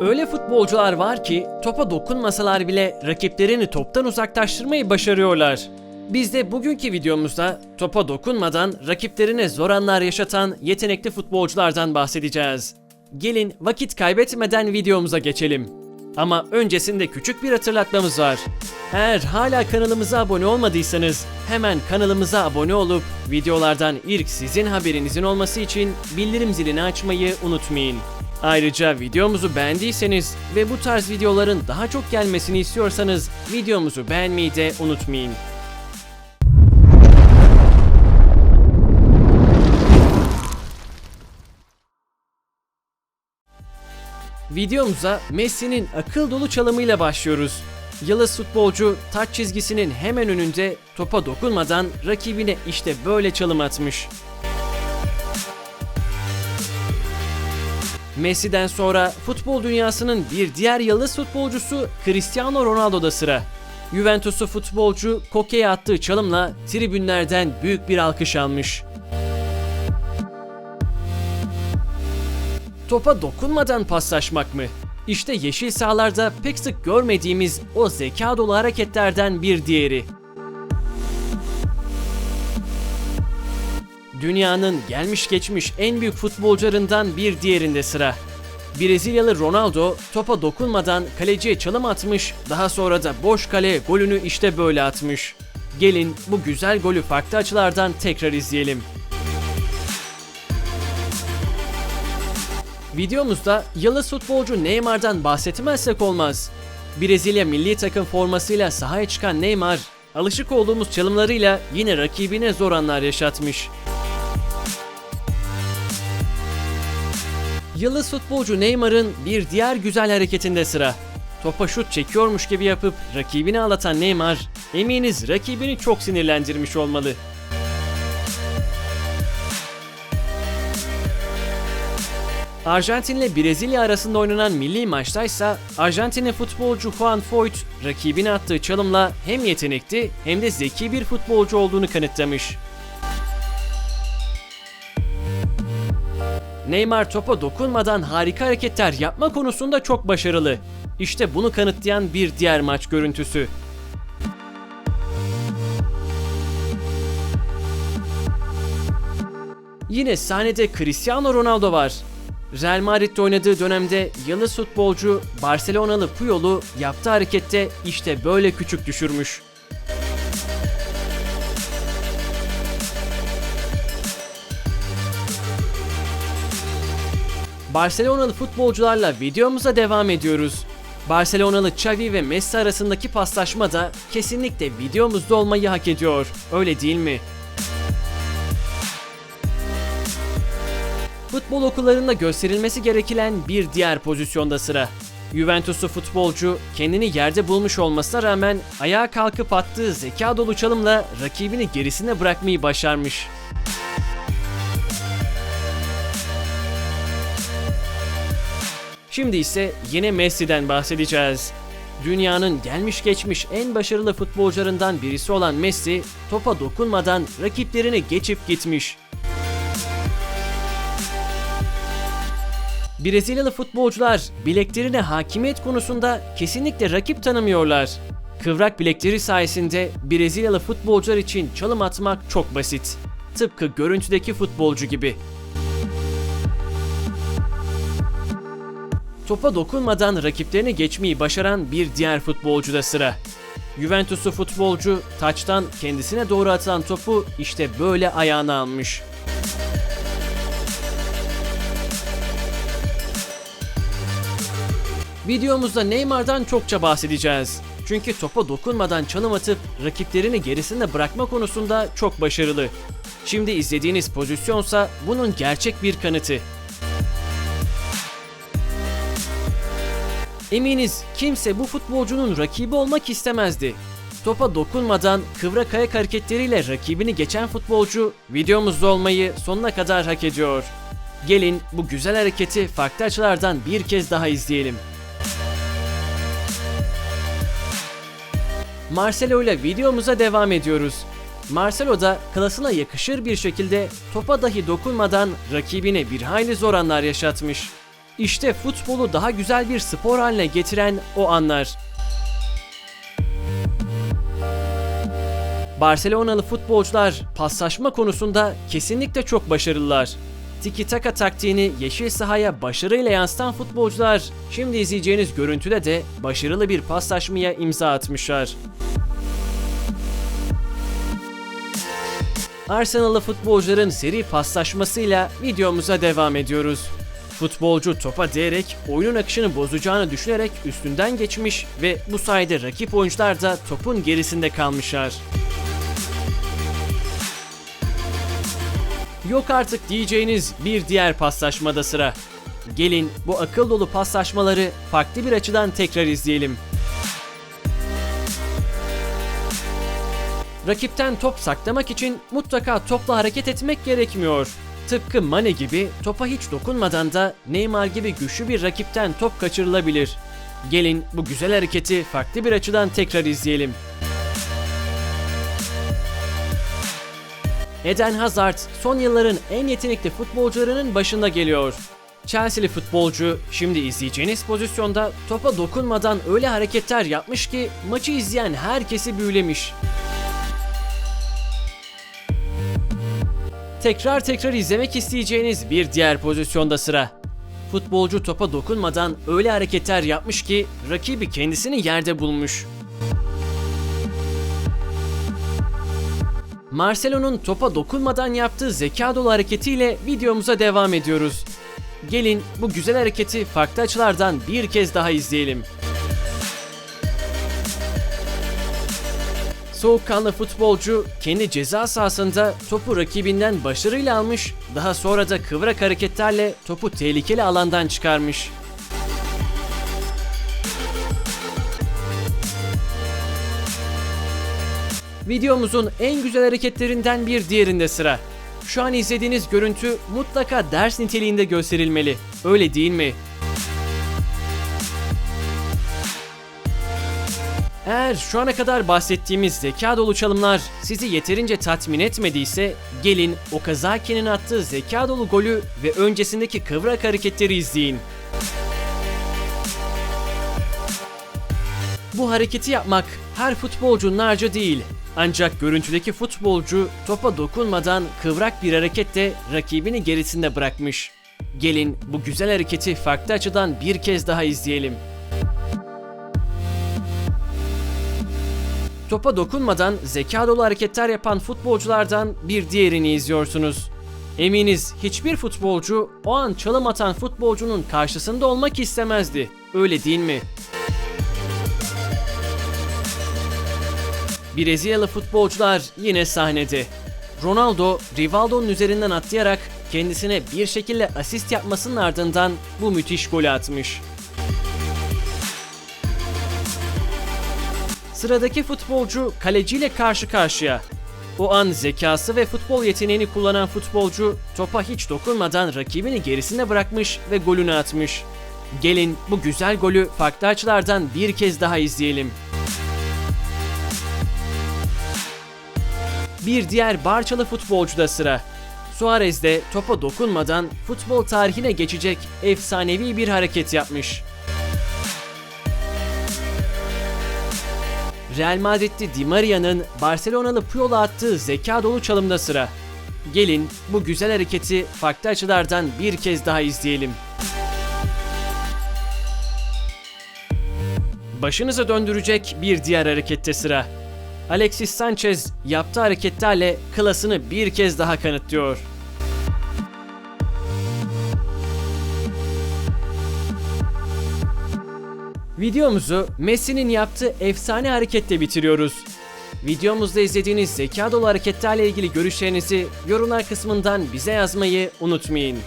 Öyle futbolcular var ki topa dokunmasalar bile rakiplerini toptan uzaklaştırmayı başarıyorlar. Biz de bugünkü videomuzda topa dokunmadan rakiplerine zor anlar yaşatan yetenekli futbolculardan bahsedeceğiz. Gelin vakit kaybetmeden videomuza geçelim. Ama öncesinde küçük bir hatırlatmamız var. Eğer hala kanalımıza abone olmadıysanız hemen kanalımıza abone olup videolardan ilk sizin haberinizin olması için bildirim zilini açmayı unutmayın. Ayrıca videomuzu beğendiyseniz ve bu tarz videoların daha çok gelmesini istiyorsanız videomuzu beğenmeyi de unutmayın. Videomuza Messi'nin akıl dolu çalımıyla başlıyoruz. Yıldız futbolcu taç çizgisinin hemen önünde topa dokunmadan rakibine işte böyle çalım atmış. Messi'den sonra futbol dünyasının bir diğer yıldız futbolcusu Cristiano Ronaldo'da sıra. Juventus'u futbolcu Koke'ye attığı çalımla tribünlerden büyük bir alkış almış. Topa dokunmadan paslaşmak mı? İşte yeşil sahalarda pek sık görmediğimiz o zeka dolu hareketlerden bir diğeri. Dünyanın gelmiş geçmiş en büyük futbolcularından bir diğerinde sıra. Brezilyalı Ronaldo topa dokunmadan kaleciye çalım atmış, daha sonra da boş kale golünü işte böyle atmış. Gelin bu güzel golü farklı açılardan tekrar izleyelim. Videomuzda yıldız futbolcu Neymar'dan bahsetmezsek olmaz. Brezilya milli takım formasıyla sahaya çıkan Neymar, alışık olduğumuz çalımlarıyla yine rakibine zor anlar yaşatmış. Yıldız futbolcu Neymar'ın bir diğer güzel hareketinde sıra. Topa şut çekiyormuş gibi yapıp rakibini ağlatan Neymar, eminiz rakibini çok sinirlendirmiş olmalı. Arjantin ile Brezilya arasında oynanan milli maçtaysa Arjantinli futbolcu Juan Foyt rakibine attığı çalımla hem yetenekli hem de zeki bir futbolcu olduğunu kanıtlamış. Neymar topa dokunmadan harika hareketler yapma konusunda çok başarılı. İşte bunu kanıtlayan bir diğer maç görüntüsü. Yine sahnede Cristiano Ronaldo var. Real Madrid'de oynadığı dönemde yıldız futbolcu Barcelonalı Puyol'u yaptığı harekette işte böyle küçük düşürmüş. Barcelonalı futbolcularla videomuza devam ediyoruz. Barcelonalı Xavi ve Messi arasındaki paslaşma da kesinlikle videomuzda olmayı hak ediyor. Öyle değil mi? Futbol okullarında gösterilmesi gereken bir diğer pozisyonda sıra. Juventus'u futbolcu kendini yerde bulmuş olmasına rağmen ayağa kalkıp attığı zeka dolu çalımla rakibini gerisine bırakmayı başarmış. Şimdi ise yine Messi'den bahsedeceğiz. Dünyanın gelmiş geçmiş en başarılı futbolcularından birisi olan Messi, topa dokunmadan rakiplerini geçip gitmiş. Brezilyalı futbolcular bileklerine hakimiyet konusunda kesinlikle rakip tanımıyorlar. Kıvrak bilekleri sayesinde Brezilyalı futbolcular için çalım atmak çok basit. Tıpkı görüntüdeki futbolcu gibi. Topa dokunmadan rakiplerini geçmeyi başaran bir diğer futbolcu da sıra. Juventus'u futbolcu taçtan kendisine doğru atılan topu işte böyle ayağına almış. Videomuzda Neymar'dan çokça bahsedeceğiz. Çünkü topa dokunmadan çalım atıp rakiplerini gerisinde bırakma konusunda çok başarılı. Şimdi izlediğiniz pozisyonsa bunun gerçek bir kanıtı. Eminiz kimse bu futbolcunun rakibi olmak istemezdi. Topa dokunmadan kıvrak ayak hareketleriyle rakibini geçen futbolcu videomuzda olmayı sonuna kadar hak ediyor. Gelin bu güzel hareketi farklı açılardan bir kez daha izleyelim. Marcelo ile videomuza devam ediyoruz. Marcelo da klasına yakışır bir şekilde topa dahi dokunmadan rakibine bir hayli zor anlar yaşatmış. İşte futbolu daha güzel bir spor haline getiren o anlar. Barcelonalı futbolcular paslaşma konusunda kesinlikle çok başarılılar. Tiki taka taktiğini yeşil sahaya başarıyla yansıtan futbolcular şimdi izleyeceğiniz görüntüde de başarılı bir paslaşmaya imza atmışlar. Arsenal'lı futbolcuların seri paslaşmasıyla videomuza devam ediyoruz. Futbolcu topa değerek oyunun akışını bozacağını düşünerek üstünden geçmiş ve bu sayede rakip oyuncular da topun gerisinde kalmışlar. Yok artık diyeceğiniz bir diğer paslaşmada sıra. Gelin bu akıl dolu paslaşmaları farklı bir açıdan tekrar izleyelim. Rakipten top saklamak için mutlaka topla hareket etmek gerekmiyor. Tıpkı Mane gibi topa hiç dokunmadan da Neymar gibi güçlü bir rakipten top kaçırılabilir. Gelin bu güzel hareketi farklı bir açıdan tekrar izleyelim. Eden Hazard son yılların en yetenekli futbolcularının başında geliyor. Chelsea'li futbolcu şimdi izleyeceğiniz pozisyonda topa dokunmadan öyle hareketler yapmış ki maçı izleyen herkesi büyülemiş. Tekrar tekrar izlemek isteyeceğiniz bir diğer pozisyonda sıra. Futbolcu topa dokunmadan öyle hareketler yapmış ki rakibi kendisini yerde bulmuş. Marcelo'nun topa dokunmadan yaptığı zeka dolu hareketiyle videomuza devam ediyoruz. Gelin bu güzel hareketi farklı açılardan bir kez daha izleyelim. Soğukkanlı futbolcu kendi ceza sahasında topu rakibinden başarıyla almış, daha sonra da kıvrak hareketlerle topu tehlikeli alandan çıkarmış. Videomuzun en güzel hareketlerinden bir diğerinde sıra. Şu an izlediğiniz görüntü mutlaka ders niteliğinde gösterilmeli. Öyle değil mi? Eğer şu ana kadar bahsettiğimiz zeka dolu çalımlar sizi yeterince tatmin etmediyse gelin Okazaki'nin attığı zeka dolu golü ve öncesindeki kıvrak hareketleri izleyin. Bu hareketi yapmak her futbolcunun harcı değil. Ancak görüntüdeki futbolcu topa dokunmadan kıvrak bir hareketle rakibini gerisinde bırakmış. Gelin bu güzel hareketi farklı açıdan bir kez daha izleyelim. Topa dokunmadan zeka dolu hareketler yapan futbolculardan bir diğerini izliyorsunuz. Eminiz hiçbir futbolcu o an çalım atan futbolcunun karşısında olmak istemezdi. Öyle değil mi? Brezilyalı futbolcular yine sahnede. Ronaldo, Rivaldo'nun üzerinden atlayarak kendisine bir şekilde asist yapmasının ardından bu müthiş golü atmış. Sıradaki futbolcu kaleciyle karşı karşıya. O an zekası ve futbol yeteneğini kullanan futbolcu topa hiç dokunmadan rakibini gerisine bırakmış ve golünü atmış. Gelin bu güzel golü farklı açılardan bir kez daha izleyelim. Bir diğer Barçalı futbolcuda sıra. Suarez de topa dokunmadan futbol tarihine geçecek efsanevi bir hareket yapmış. Real Madrid'li Di Maria'nın Barcelonalı Puyol'a attığı zeka dolu çalımda sıra. Gelin bu güzel hareketi farklı açılardan bir kez daha izleyelim. Başınıza döndürecek bir diğer harekette sıra. Alexis Sanchez yaptığı hareketlerle klasını bir kez daha kanıtlıyor. Videomuzu Messi'nin yaptığı efsane hareketle bitiriyoruz. Videomuzda izlediğiniz zeka dolu hareketlerle ilgili görüşlerinizi yorumlar kısmından bize yazmayı unutmayın.